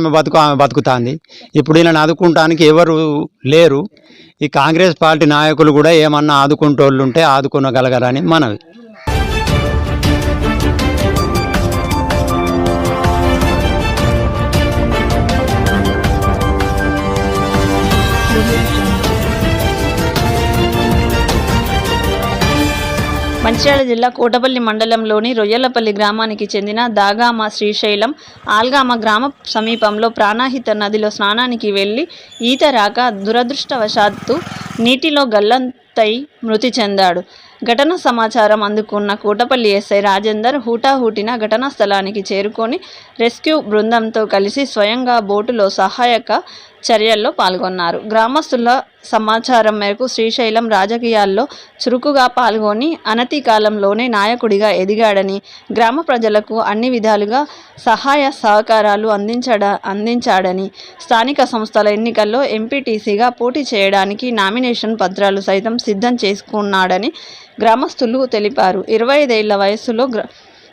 ఆమె బతుకు ఆమె బతుకుతాంది. ఇప్పుడు వీళ్ళని ఆదుకుంటానికి ఎవరు లేరు. ఈ కాంగ్రెస్ పార్టీ నాయకులు కూడా ఏమన్నా ఆదుకుంటోళ్ళు ఉంటే ఆదుకోగలగరని మనవి. మంచిర్యాల జిల్లా కోటపల్లి మండలంలోని రొయ్యలపల్లి గ్రామానికి చెందిన దాగామ శ్రీశైలం ఆల్గామ గ్రామ సమీపంలో ప్రాణాహిత నదిలో స్నానానికి వెళ్ళి ఈత రాక దురదృష్టవశాత్తు నీటిలో గల్లంతై మృతి చెందాడు. ఘటన సమాచారం అందుకున్న కూటపల్లి ఎస్ఐ రాజేందర్ హూటాహూటిన ఘటనా స్థలానికి చేరుకొని రెస్క్యూ బృందంతో కలిసి స్వయంగా బోటులో సహాయక చర్యల్లో పాల్గొన్నారు. గ్రామస్తుల సమాచారం మేరకు శ్రీశైలం రాజకీయాల్లో చురుకుగా పాల్గొని అనతి కాలంలోనే నాయకుడిగా ఎదిగాడని గ్రామ ప్రజలకు అన్ని విధాలుగా సహాయ సహకారాలు అందించడ అందించాడని స్థానిక సంస్థల ఎన్నికల్లో ఎంపీటీసీగా పోటీ చేయడానికి నామినేషన్ పత్రాలు సైతం సిద్ధం చేసుకున్నాడని గ్రామస్తులు తెలిపారు. ఇరవై ఐదేళ్ళ వయస్సులో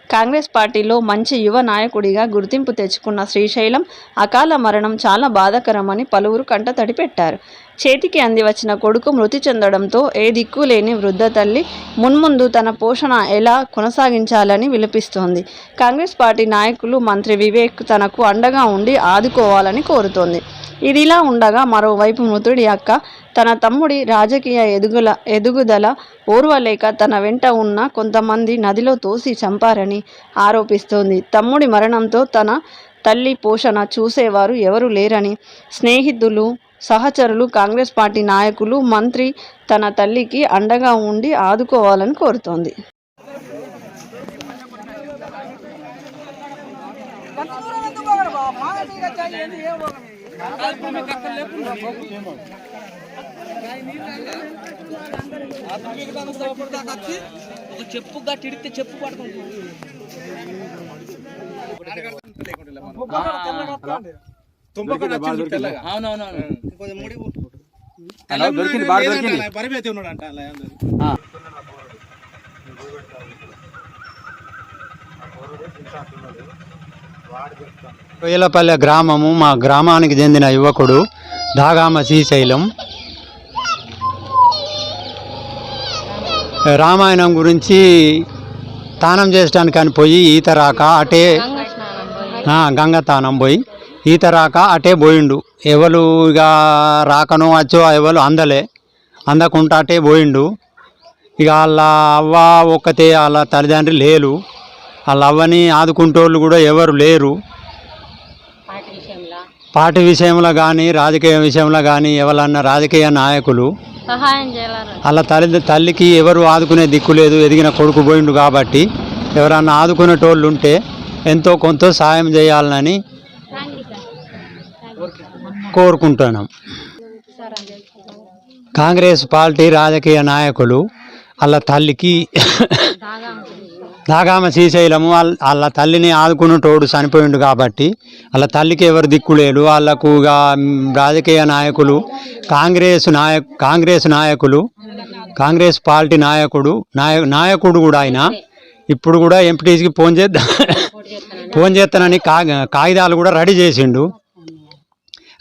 కాంగ్రెస్ పార్టీలో మంచి యువ నాయకుడిగా గుర్తింపు తెచ్చుకున్న శ్రీశైలం అకాల మరణం చాలా బాధాకరమని పలువురు కంటతడి పెట్టారు. చేతికి అంది వచ్చిన కొడుకు మృతి చెందడంతో ఏ దిక్కు లేని వృద్ధ తల్లి మున్ముందు తన పోషణ ఎలా కొనసాగించాలని విలపిస్తోంది. కాంగ్రెస్ పార్టీ నాయకులు మంత్రి వివేక్ తనకు అండగా ఉండి ఆదుకోవాలని కోరుతోంది. ఇదిలా ఉండగా మరోవైపు మృతుడి అక్క తన తమ్ముడి రాజకీయ ఎదుగుల ఎదుగుదల ఓర్వలేక తన వెంట ఉన్న కొంతమంది నదిలో తోసి చంపారని ఆరోపిస్తోంది. తమ్ముడి మరణంతో తన తల్లి పోషణ చూసేవారు ఎవరు లేరని స్నేహితులు సహచరులు కాంగ్రెస్ పార్టీ నాయకులు మంత్రి తన తల్లికి అండగా ఉండి ఆదుకోవాలని కోరుతోంది. ఒక చెప్పు గట్టిడితే చెప్పు పడుకుంటుంది అవునవునవును దొరికింది బాగా దొరికింది రొయ్యలపల్లె గ్రామము మా గ్రామానికి చెందిన యువకుడు దాగామ శ్రీశైలం. రామాయణం గురించి తానం చేయడానికి అని పోయి ఈత రాక అటే గంగ తానం పోయి ఈత రాక అటే పోయిండు. ఎవరు ఇక రాకనో వచ్చో ఎవరు అందలే. అందకుండా అటే పోయిండు. ఇక వాళ్ళ అవ్వ ఒక్కతే వాళ్ళ తల్లిదండ్రి లేరు. వాళ్ళ అవ్వని ఆదుకుంటోళ్ళు కూడా ఎవరు లేరు. పార్టీ విషయంలో? కానీ రాజకీయ విషయంలో కానీ ఎవరన్నా రాజకీయ నాయకులు వాళ్ళ తల్లి తల్లికి ఎవరు ఆదుకునే దిక్కు లేదు ఎదిగిన కొడుకు పోయిండు కాబట్టి ఎవరన్నా ఆదుకునేటోళ్ళు ఉంటే ఎంతో కొంత సాయం చేయాలని కోరుకుంటున్నాం. కాంగ్రెస్ పార్టీ రాజకీయ నాయకులు వాళ్ళ తల్లికి దాగామ శ్రీశైలము వాళ్ళ వాళ్ళ తల్లిని ఆదుకునేటోడు చనిపోయిండు కాబట్టి వాళ్ళ తల్లికి ఎవరు దిక్కులేరు వాళ్ళకు రాజకీయ నాయకులు కాంగ్రెస్ నాయ కాంగ్రెస్ నాయకులు కాంగ్రెస్ పార్టీ నాయకుడు నాయ నాయకుడు కూడా ఆయన. ఇప్పుడు కూడా ఎంపీటీసీకి ఫోన్ చేద్దా? ఫోన్ చేస్తానని కాగితాలు కూడా రెడీ చేసిండు.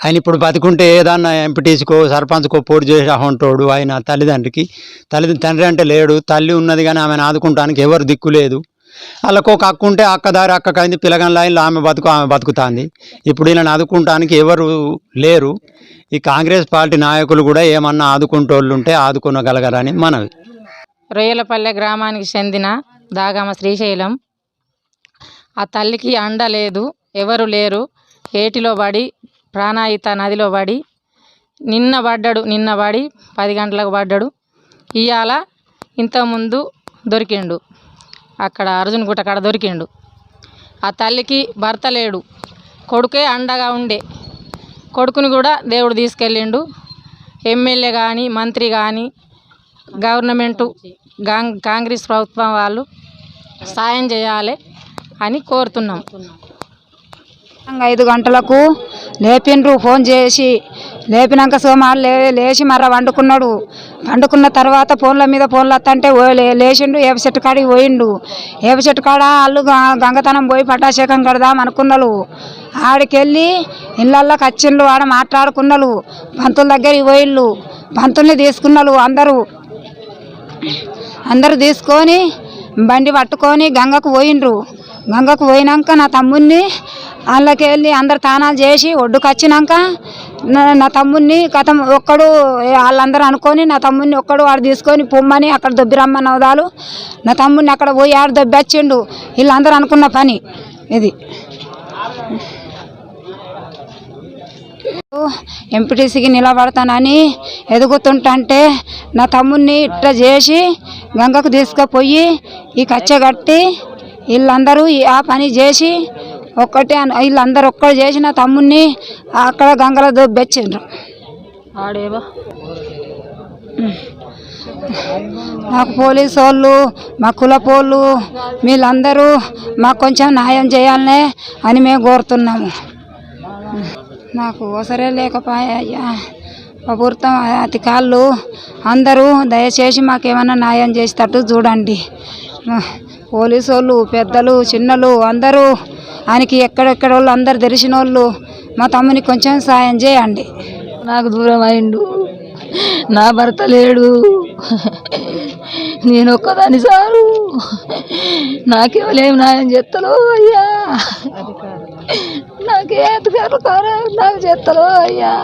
ఆయన ఇప్పుడు బతుకుంటే ఏదన్నా ఎంపీటీసీకో సర్పంచ్కో పోటీ చేసి ఉంటాడు ఆయన తల్లిదండ్రికి. తల్లి తండ్రి అంటే లేడు. తల్లి ఉన్నది కానీ ఆమెను ఆదుకుంటానికి ఎవరు దిక్కు లేదు. వాళ్ళకు ఒక అక్క ఉంటే అక్క దారి అక్కకైంది లైన్లో ఆమె బతుకు ఆమె బతుకుతుంది. ఇప్పుడు వీళ్ళని ఆదుకుంటానికి ఎవరు లేరు. ఈ కాంగ్రెస్ పార్టీ నాయకులు కూడా ఏమన్నా ఆదుకుంటోళ్ళు ఉంటే ఆదుకోనగలగరని మనవి. రొయ్యలపల్లె గ్రామానికి చెందిన దాగామ శ్రీశైలం. ఆ తల్లికి అండ లేదు ఎవరు లేరు. ఏటిలో పడి ప్రాణాయిత నదిలో పడి నిన్న పడ్డాడు నిన్న పడి పది గంటలకు పడ్డాడు. ఇవాళ ఇంతకుముందు దొరికిండు. అక్కడ అర్జున్ గుట్ట కాడ దొరికిండు. ఆ తల్లికి భర్త లేడు. కొడుకే అండగా ఉండే. కొడుకుని కూడా దేవుడు తీసుకెళ్ళిండు. ఎమ్మెల్యే కానీ మంత్రి కానీ గవర్నమెంటు కాంగ్రెస్ ప్రభుత్వం వాళ్ళు సాయం చేయాలి అని కోరుతున్నాం. ఐదు గంటలకు లేపిండ్రు ఫోన్ చేసి. లేపినాక సోమారు లే లేచి మర్ర వండుకున్నాడు. వండుకున్న తర్వాత ఫోన్ల మీద ఫోన్లు వస్తుంటే లే- లేచిండు ఏప చెట్టు కాడికి పోయిండు. ఏప చెట్టు కాడ వాళ్ళు గంగతనం పోయి పటాశేఖం కడదాం అనుకున్నారు ఆడికెళ్ళి ఇళ్ళల్లోకి వచ్చిండ్రు ఆడ మాట్లాడుకున్నారు పంతుల దగ్గరికి పోయిళ్ళు పంతుల్ని తీసుకున్నారు అందరూ. అందరూ తీసుకొని బండి పట్టుకొని గంగకు పోయిండ్రు. గంగకు పోయినాక నా తమ్ముడిని వాళ్ళకి వెళ్ళి అందరు తానాలు చేసి ఒడ్డుకు వచ్చినాక నా- తమ్ముడిని కథం ఒక్కడు వాళ్ళందరూ అనుకొని నా తమ్ముడిని ఒక్కడు వాడు తీసుకొని పొమ్మని అక్కడ దొబ్బిరమ్మని అవదాలు నా తమ్ముడిని అక్కడ పోయి ఆడ దొబ్బి వచ్చిండు. వీళ్ళందరూ అనుకున్న పని ఇది. ఎంపీటీసీకి నిలబడతానని ఎదుగుతుంటే నా తమ్ముడిని ఇట్లా చేసి గంగకు తీసుకుపోయి ఈ కచ్చ కట్టి వీళ్ళందరూ ఈ- ఆ పని చేసి ఒక్కటే వీళ్ళందరూ ఒక్కడు చేసి నా తమ్ముడిని అక్కడ గంగలో దొబ్బెచ్చిండ్రు ఆడేవా? నాకు పోలీసు వాళ్ళు మా కులపోళ్ళు వీళ్ళందరూ మాకు కొంచెం న్యాయం చేయాలనే అని మేము కోరుతున్నాము. నాకు అవసరే లేకపోయా ప్రభుత్వం అధికారులు అందరూ దయచేసి మాకేమైనా న్యాయం చేసేటట్టు చూడండి. పోలీసు వాళ్ళు పెద్దలు చిన్నలు అందరూ ఆయనకి ఎక్కడెక్కడ వాళ్ళు అందరు తెలిసిన వాళ్ళు మా తమ్ముని కొంచెం సాయం చేయండి. నాకు దూరం అయిండు. నా భర్త లేడు. నేను ఒక్కదాని సారు. నాకేమలేం న్యాయం చేస్తలో అయ్యా. నాకే అధికారులు కారా నాకు చేస్తలో అయ్యా.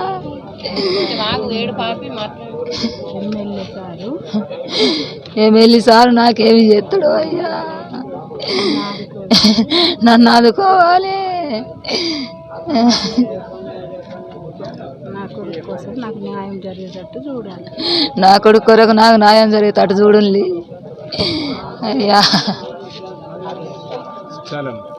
MLA sir. నాకేమి చేస్తాడు అయ్యా. నన్ను ఆదుకోవాలి. నాకు న్యాయం జరిగేటట్టు చూడాలి. నా కొడుకు కొరకు నాకు న్యాయం జరిగేటట్టు చూడండి. అయ్యా.